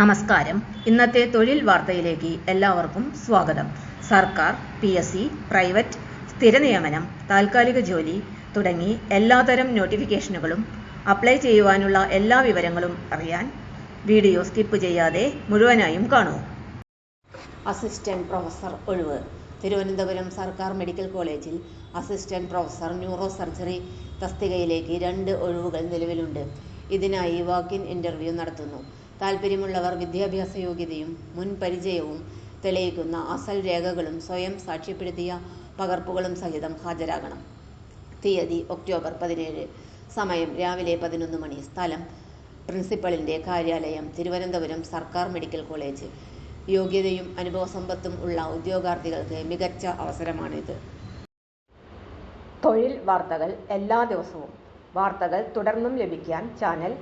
നമസ്കാരം. ഇന്നത്തെ തൊഴിൽ വാർത്തയിലേക്ക് എല്ലാവർക്കും സ്വാഗതം. സർക്കാർ പി എസ് സി പ്രൈവറ്റ് സ്ഥിര നിയമനം താൽക്കാലിക ജോലി തുടങ്ങി എല്ലാതരം നോട്ടിഫിക്കേഷനുകളും അപ്ലൈ ചെയ്യുവാനുള്ള എല്ലാ വിവരങ്ങളും അറിയാൻ വീഡിയോ സ്കിപ്പ് ചെയ്യാതെ മുഴുവനായും കാണൂ. അസിസ്റ്റന്റ് പ്രൊഫസർ ഒഴിവ്. തിരുവനന്തപുരം സർക്കാർ മെഡിക്കൽ കോളേജിൽ അസിസ്റ്റന്റ് പ്രൊഫസർ ന്യൂറോ സർജറി തസ്തികയിലേക്ക് രണ്ട് ഒഴിവുകൾ നിലവിലുണ്ട്. ഇതിനായി വാക്കിൻ ഇന്റർവ്യൂ നടത്തുന്നു. താൽപ്പര്യമുള്ളവർ വിദ്യാഭ്യാസ യോഗ്യതയും മുൻ പരിചയവും തെളിയിക്കുന്ന അസൽ രേഖകളും സ്വയം സാക്ഷ്യപ്പെടുത്തിയ പകർപ്പുകളും സഹിതം ഹാജരാകണം. തീയതി ഒക്ടോബർ പതിനേഴ്. സമയം രാവിലെ പതിനൊന്ന് മണി. സ്ഥലം പ്രിൻസിപ്പലിന്റെ കാര്യാലയം തിരുവനന്തപുരം സർക്കാർ മെഡിക്കൽ കോളേജ്. യോഗ്യതയും അനുഭവസമ്പത്തും ഉള്ള ഉദ്യോഗാർത്ഥികൾക്ക് മികച്ച അവസരമാണിത്. തൊഴിൽ വാർത്തകൾ എല്ലാ ദിവസവും. വാർത്തകൾ തുടർന്നും ലഭിക്കാൻ ചാനൽ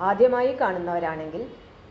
ആദ്യമായി കാണുന്നവരാണെങ്കിൽ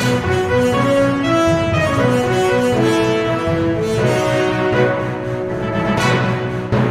Música